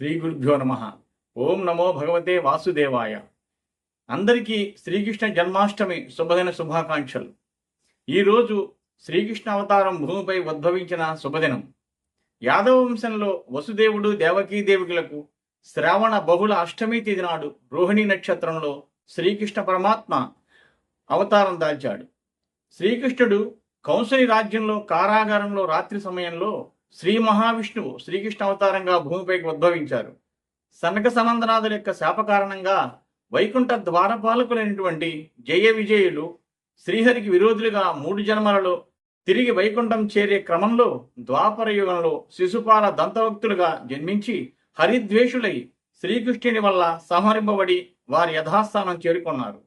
శ్రీ గురుభ్యో నమ. ఓం నమో భగవతే వాసుదేవాయ. అందరికీ శ్రీకృష్ణ జన్మాష్టమి శుభదిన శుభాకాంక్షలు. ఈరోజు శ్రీకృష్ణ అవతారం భూమిపై ఉద్భవించిన శుభదినం. యాదవ వంశంలో వసుదేవుడు దేవకీదేవికులకు శ్రావణ బహుళ అష్టమి తేదీ నాడు రోహిణి నక్షత్రంలో శ్రీకృష్ణ పరమాత్మ అవతారం దాల్చాడు. శ్రీకృష్ణుడు కౌసలి రాజ్యంలో కారాగారంలో రాత్రి సమయంలో శ్రీ మహావిష్ణువు శ్రీకృష్ణ అవతారంగా భూమిపైకి ఉద్భవించారు. సనక సమందనాథుల యొక్క శాప కారణంగా వైకుంఠ ద్వారపాలకులైనటువంటి జయ విజయులు శ్రీహరికి విరోధులుగా మూడు జన్మలలో తిరిగి వైకుంఠం చేరే క్రమంలో ద్వాపర యుగంలో శిశుపాల దంతభక్తులుగా జన్మించి హరిద్వేషులై శ్రీకృష్ణుని వల్ల సంహరింపబడి వారి యథాస్థానం చేరుకున్నారు.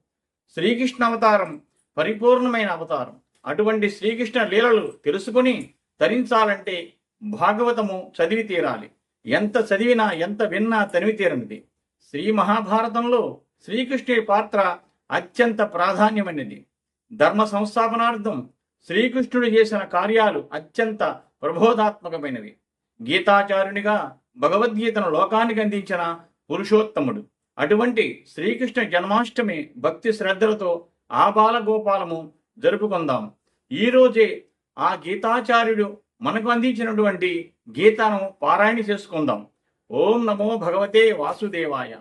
శ్రీకృష్ణ అవతారం పరిపూర్ణమైన అవతారం. అటువంటి శ్రీకృష్ణ లీలలు తెలుసుకుని ధరించాలంటే భాగవతము చదివి తీరాలి. ఎంత చదివినా ఎంత విన్నా తనివి తీరనిది. శ్రీ మహాభారతంలో శ్రీకృష్ణుడి పాత్ర అత్యంత ప్రాధాన్యమైనది. ధర్మ సంస్థాపనార్థం శ్రీకృష్ణుడు చేసిన కార్యాలు అత్యంత ప్రబోధాత్మకమైనవి. గీతాచారునిగా భగవద్గీతను లోకానికి అందించిన పురుషోత్తముడు. అటువంటి శ్రీకృష్ణ జన్మాష్టమి భక్తి శ్రద్ధలతో ఆ బాలగోపాలము జరుపుకుందాం. ఈ రోజే ఆ గీతాచార్యుడు మనకు అందించినటువంటి గీతను పారాయణ చేసుకుందాం. ఓం నమో భగవతే వాసుదేవాయ.